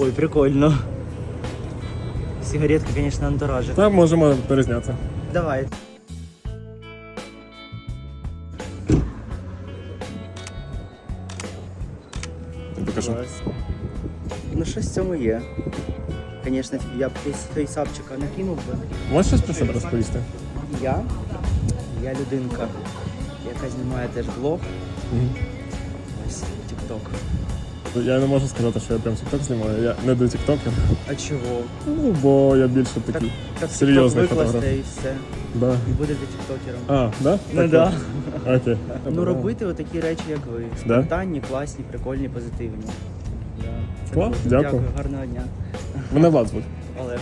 Ой, прикольно. Сигаретка, конечно, антуражик. Та можемо перезняти. Давай. Покажу. Ну, щось в цьому є. Звісно, я б десь фейсапчика накинув би. Можеш щось про себе розповісти? Я? Я людинка, яка знімає теж блог. Ось TikTok. Я не можу сказати, що я прям тікток знімаю. Я не до тіктоків. А чого? Ну, бо я більше такий так серйозний фотограф. і все. Да. І будете тіктокером. А, да? Ну Так, да. Окей. Ну робити отакі речі, як ви. Да? Спонтанні, класні, прикольні, позитивні. Да. Це Клас, дякую. Дякую, гарного дня. Мене Влад звуть. Олег.